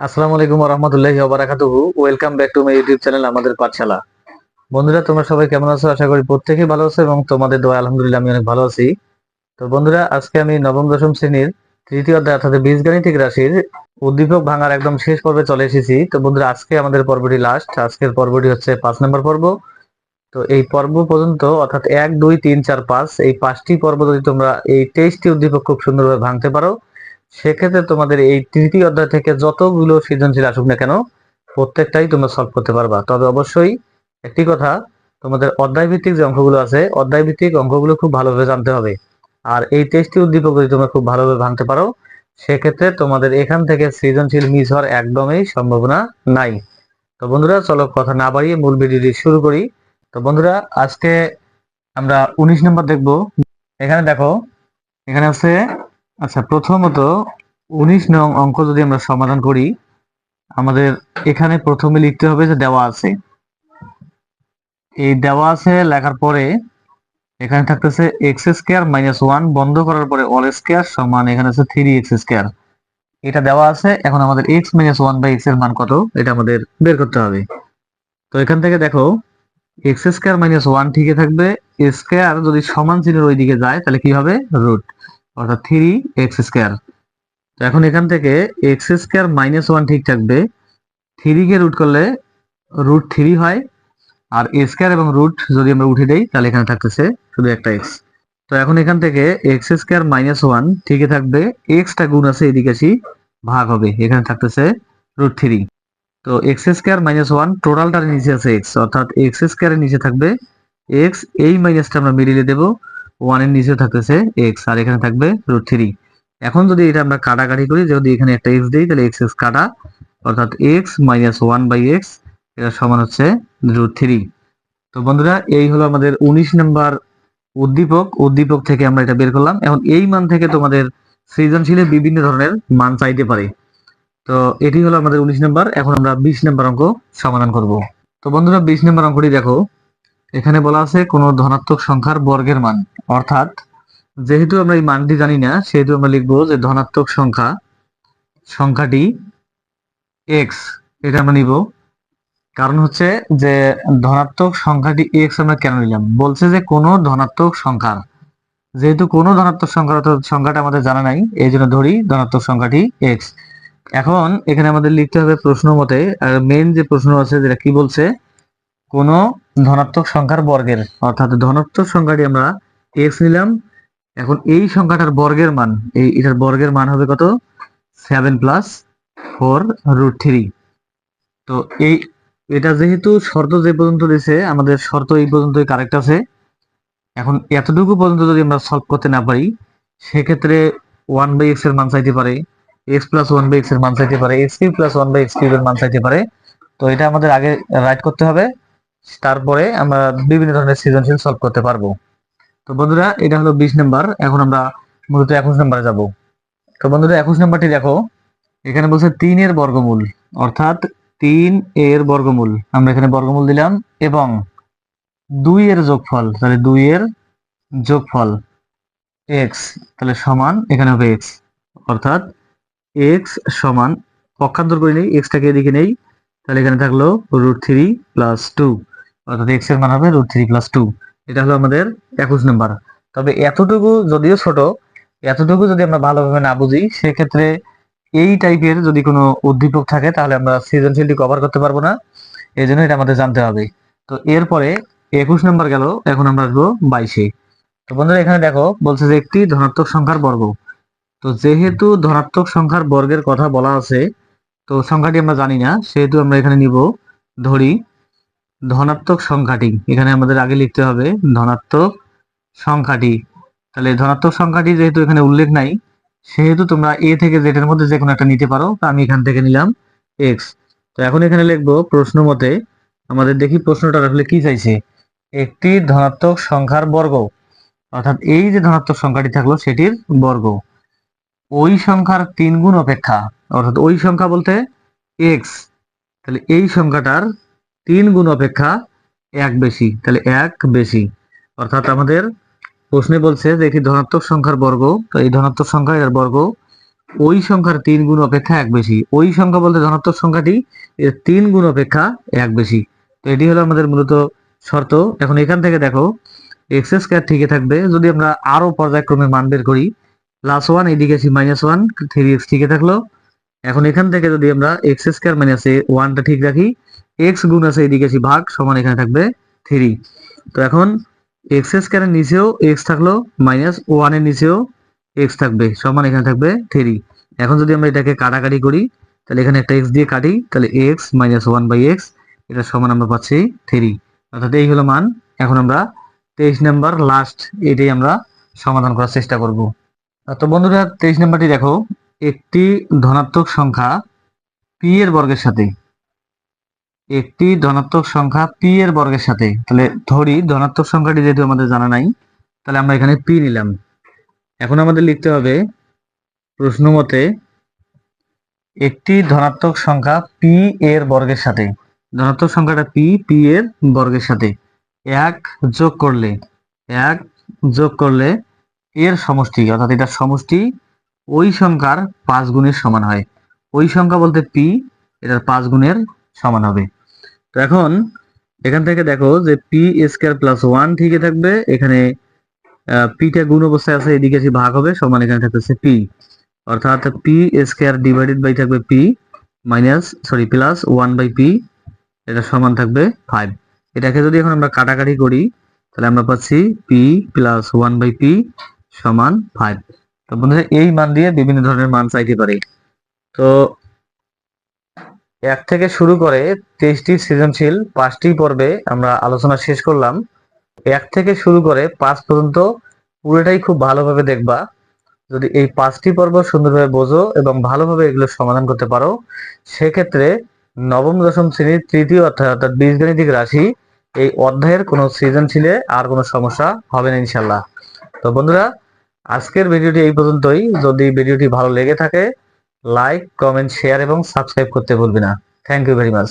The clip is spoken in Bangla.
আসসালামু আলাইকুম রহমতুল্লাহি ওবারাকাতুহু। Welcome back to my YouTube channel Amader Pathshala. বন্ধুরা, তোমরা সবাই কেমন আছো? আশা করি প্রত্যেকেই ভালো আছো এবং তোমাদের দোয়া আলহামদুলিল্লাহ আমি অনেক ভালো আছি। তো বন্ধুরা, আজকে আমি নবম, দশম শ্রেণির তৃতীয় অধ্যায় অর্থাৎ বীজগাণিতিক রাশির উদ্দীপক ভাঙার একদম শেষ পর্বে চলে এসেছি। তো বন্ধুরা, আজকে আমাদের পর্বটি লাস্ট আজকের পর্বটি হচ্ছে পাঁচ নম্বর পর্ব। তো এই পর্ব পর্যন্ত, অর্থাৎ এক, দুই, তিন, চার, পাঁচ, এই পাঁচটি পর্ব যদি তোমরা এই তেইশটি উদ্দীপক খুব সুন্দরভাবে ভাঙতে পারো সেক্ষেত্রে তোমাদের এই তৃতীয় অধ্যায় থেকে যতগুলো সৃজনশীল আসুক না কেন, প্রত্যেকটাই তোমরা সলভ করতে পারবা। তবে অবশ্যই একটি কথা, তোমাদের অধ্যায় ভিত্তিক যে অঙ্কগুলো আছে অধ্যায় ভিত্তিক অঙ্কগুলো খুব ভালোভাবে জানতে হবে। আর এই তেইশটি উদ্দীপক যদি তোমরা খুব ভালোভাবে ভাঙতে পারো। সেক্ষেত্রে তোমাদের এখান থেকে সৃজনশীল মিস হওয়ার একদমই সম্ভাবনা নাই। তো বন্ধুরা, চলো কথা না বাড়িয়ে মূল ভিডিওটি শুরু করি। তো বন্ধুরা, আজকে আমরা উনিশ নম্বর দেখব। এখানে দেখো, এখানে আছে আচ্ছা প্রথমত উনিশ নং অঙ্ক যদি আমরা সমাধান করি, আমাদের এখানে প্রথমে লিখতে হবে যে দেওয়া আছে। এই দেওয়া আছে লেখার পরে এখানে থাকতেছে এক্স স্কোয়ার মাইনাস ওয়ান বন্ধ করার পরে অল স্কোয়ার সমান এখানে আছে থ্রি এক্স স্কোয়ার। এটা দেওয়া আছে, এখন আমাদের এক্স মাইনাস ওয়ান বাই এক্সের মান কত? এটা আমাদের বের করতে হবে। তো এখান থেকে দেখো, এক্স স্কোয়ার মাইনাস ওয়ান ঠিকই থাকবে, স্কোয়ার যদি সমান চিহ্নের ওই দিকে যায়, তাহলে কি হবে? রুট। অর্থাৎ থ্রি এক্স স্কোয়ার তো এখন এখান থেকে এক্স স্কোয়ার মাইনাস ওয়ান ঠিক থাকবে। থ্রি কে রুট করলে রুট থ্রি হয়। আর স্কোয়ার এবং রুট যদি আমরা উঠে দেই, তাহলে এখানে থাকতেছে শুধু একটা এক্স তো এখন এখান থেকে এক্স স্কোয়ার মাইনাস ওয়ান ঠিকই থাকবে। এক্সটা গুণ আছে এদিকে আসি, ভাগ হবে। এখানে থাকতেছে রুট থ্রি তো এক্স স্কোয়ার মাইনাস ওয়ান টোটালটার নিচে আছে এক্স অর্থাৎ এক্স স্কোয়ারের নিচে থাকবে। এক্স এই মাইনাসটা আমরা মিলিয়ে দেবো। ওয়ানের নিচেও থাকতেছে এক্স আর এখানে থাকবে রুট থ্রি এখন যদি এটা আমরা কাটাকাটি করি, যদি এখানে একটা এক্স দিই, তাহলে এক্স এক্স কাটা, অর্থাৎ x minus one by x এটা সমান হচ্ছে রুট থ্রি তো বন্ধুরা, এই হলো আমাদের উনিশ নাম্বার উদ্দীপক। উদ্দীপক থেকে আমরা এটা বের করলাম। এখন এই মান থেকে তোমাদের সৃজনশীলের বিভিন্ন ধরনের মান চাইতে পারে। তো এটি হলো আমাদের উনিশ নাম্বার। এখন আমরা বিশ নাম্বার অঙ্ক সমাধান করব। তো বন্ধুরা, বিশ নাম্বার অঙ্কটি দেখো। এখানে বলা আছে কোন ধনাত্মক সংখ্যার বর্গের মান। অর্থাৎ, যেহেতু আমরা এই মানটি জানি না, সেহেতু আমরা লিখব যে ধনাত্মক সংখ্যা, সংখ্যাটি এক্স এটা আমরা নিব। কারণ হচ্ছে যে ধনাত্মক সংখ্যাটি এক্স আমরা কেন নিলাম? বলছে যে কোনো ধনাত্মক সংখ্যা। যেহেতু কোনো ধনাত্মক সংখ্যা সংখ্যাটা আমাদের জানা নাই, এই জন্য ধরি ধনাত্মক সংখ্যাটি এক্স এখন এখানে আমাদের লিখতে হবে প্রশ্ন মতে মেন যে প্রশ্ন আছে যেটা কি বলছে কোন ধনাত্মক সংখ্যার বর্গের, অর্থাৎ ধনাত্মক সংখ্যাটি আমরা এক্স নিলাম। এখন এই সংখ্যাটার বর্গের মান, এই এটার বর্গের মান হবে কত? Seven plus four root three তো এই, এটা যেহেতু শর্ত যে পর্যন্ত দিছে, আমাদের শর্ত এই পর্যন্তই কারেক্ট আছে। এখন এতটুকু পর্যন্ত যদি আমরা সলভ করতে না পারি, সেক্ষেত্রে ওয়ান বাই এক্সের মান চাইতে পারে এক্স প্লাস ওয়ান বাই এক্সের মান চাইতে পারে x cube plus one by x cube এর মান চাইতে পারে। তো এটা আমাদের আগে রাইট করতে হবে। তারপরে আমরা বিভিন্ন ধরনের সৃজনশীল সলভ করতে পারব। তো বন্ধুরা, এটা হলো বিশ নাম্বার। এখন আমরা মূলত একুশ নাম্বারে যাব। তো বন্ধুরা, একুশ নাম্বারটি দেখো। এখানে বলছে তিনের বর্গমূল, অর্থাৎ তিন এর বর্গমূল। আমরা এখানে বর্গমূল দিলাম এবং দুই এর যোগফল, তাহলে দুই এর যোগফল এক্স তাহলে সমান এখানে হবে এক্স অর্থাৎ এক্স সমান, পক্ষান্তর করে নেই এক্সটাকে এদিকে নেই, তাহলে এখানে থাকল রুট থ্রি প্লাস টু অর্থাৎ এক্সের মান হবে রুট থ্রি প্লাস টু এটা হলো আমাদের একুশ নাম্বার তবে এতটুকু যদিও ছোট, এতটুকু যদি আমরা ভালোভাবে না বুঝি, সেক্ষেত্রে এই টাইপের যদি কোনো উদ্দীপক থাকে, তাহলে আমরা সৃজনশীলটি কভার করতে পারব না। এই জন্য এটা আমাদের জানতে হবে। তো এরপরে একুশ নাম্বার গেল, এখন আমরা আসব বাইশে। তো বন্ধুরা, এখানে দেখো, বলছে যে একটি ধনাত্মক সংখ্যার বর্গ। তো যেহেতু ধনাত্মক সংখ্যার বর্গের কথা বলা আছে, তো সংখ্যাটি আমরা জানি না। সেহেতু আমরা এখানে নিব, ধরি ধনাত্মক সংখ্যাটি, এখানে আমাদের আগে লিখতে হবে ধনাত্মক সংখ্যাটি। তাহলে ধনাত্মক সংখ্যাটি যেহেতু এখানে উল্লেখ নাই, সেহেতু তোমরা এ থেকে জেড এর মধ্যে যে কোনো একটা নিতে পারো, তা আমি এখান থেকে নিলাম এক্স তো এখন এখানে লিখব প্রশ্ন মতে, আমাদের দেখি প্রশ্নটা আসলে কি চাইছে? একটি ধনাত্মক সংখ্যার বর্গ, অর্থাৎ এই যে ধনাত্মক সংখ্যাটি থাকল সেটির বর্গ। ওই সংখ্যার তিন গুণ অপেক্ষা, অর্থাৎ ওই সংখ্যা বলতে এক্স তাহলে এই সংখ্যাটার তিন গুণ অপেক্ষা এক বেশি। তাহলে এক বেশি। অর্থাৎ আমাদের প্রশ্নে বলছে যে একটি ধনাত্মক সংখ্যার বর্গ। তো এই ধনাত্মক সংখ্যা এর বর্গ, ওই সংখ্যার তিন গুণ অপেক্ষা এক বেশি। ওই সংখ্যা বলতে ধনাত্মক সংখ্যাটি এর তিন গুণ অপেক্ষা এক বেশি। তো এটি হলো আমাদের মূলত শর্ত। এখন এখান থেকে দেখো এক্স স্কোয়ার ঠিকই থাকবে। যদি আমরা আরও পর্যায়ক্রমে মান বের করি প্লাস ওয়ান এদিকে আছে মাইনাস ওয়ান থ্রি এক্স ঠিকই থাকল। এখন এখান থেকে যদি আমরা এক্স স্কোয়ার মাইনাস এ ওয়ানটা ঠিক রাখি এক্স গুণ আছে এদিকে আছে ভাগ, সমান এখানে থাকবে থ্রি তো এখন এক্স স্কোয়ারের নিচেও এক্স থাকল মাইনাস ওয়ানের নিচেও এক্স থাকবে, সমান এখানে থাকবে থ্রি এখন যদি আমরা এটাকে কাটাকাটি করি, তাহলে এখানে একটা এক্স দিয়ে কাটি, তাহলে x minus one by x এটা সমান আমরা পাচ্ছি থ্রি অর্থাৎ এই হলো মান। এখন আমরা তেইশ নাম্বার লাস্ট এটাই আমরা সমাধান করার চেষ্টা করব। তো বন্ধুরা, তেইশ নাম্বারটি দেখো, একটি ধনাত্মক সংখ্যা পি এর বর্গের সাথে। একটি ধনাত্মক সংখ্যা পি এর বর্গের সাথে। তাহলে ধরি, ধনাত্মক সংখ্যাটি যেহেতু আমাদের জানা নাই, তাহলে আমরা এখানে পি নিলাম। এখন আমাদের লিখতে হবে, প্রশ্ন মতে একটি ধনাত্মক সংখ্যা পি এর বর্গের সাথে। ধনাত্মক সংখ্যাটা পি পি এর বর্গের সাথে। এক যোগ করলে, এক যোগ করলে এর সমষ্টি, অর্থাৎ এটার সমষ্টি ওই সংখ্যার পাঁচ গুণের সমান হয়। ওই সংখ্যা বলতে পি এটার পাঁচ গুণের সমান হবে। এখন এখান থেকে দেখো যে পি স্কোয়ার প্লাস ওয়ান ঠিকই থাকবে, এখানে পিটা গুণ অবস্থায় আছে, এদিকে এসে ভাগ হবে, সমান এখানে থাকতেছে পি অর্থাৎ পি স্কোয়ার ডিভাইডেড বাই থাকবে p minus sorry plus one by p এটা সমান থাকবে ফাইভ এটাকে যদি এখন আমরা কাটাকাটি করি, তাহলে আমরা পাচ্ছি p plus one by p সমান ফাইভ তো বন্ধুরা, এই মান দিয়ে বিভিন্ন ধরনের মান চাইতে পারে। তো এক থেকে শুরু করে তেইশটি সৃজনশীল, পাঁচটি পর্বে আমরা আলোচনা শেষ করলাম। এক থেকে শুরু করে পাঁচ পর্যন্ত পুরোটাই খুব ভালোভাবে দেখবা। যদি এই পাঁচটি পর্ব সুন্দরভাবে বোঝো এবং ভালোভাবে এগুলো সমাধান করতে পারো, সেক্ষেত্রে নবম, দশম শ্রেণির তৃতীয় অধ্যায় অর্থাৎ বীজগণিতিক রাশি, এই অধ্যায়ের কোনো সৃজনশীলে আর কোনো সমস্যা হবে না ইনশাল্লাহ তো বন্ধুরা, আজকের ভিডিওটি এই পর্যন্তই। যদি ভিডিওটি ভালো লেগে থাকে লাইক কমেন্ট শেয়ার এবং সাবস্ক্রাইব করতে ভুলবে না। Thank you very much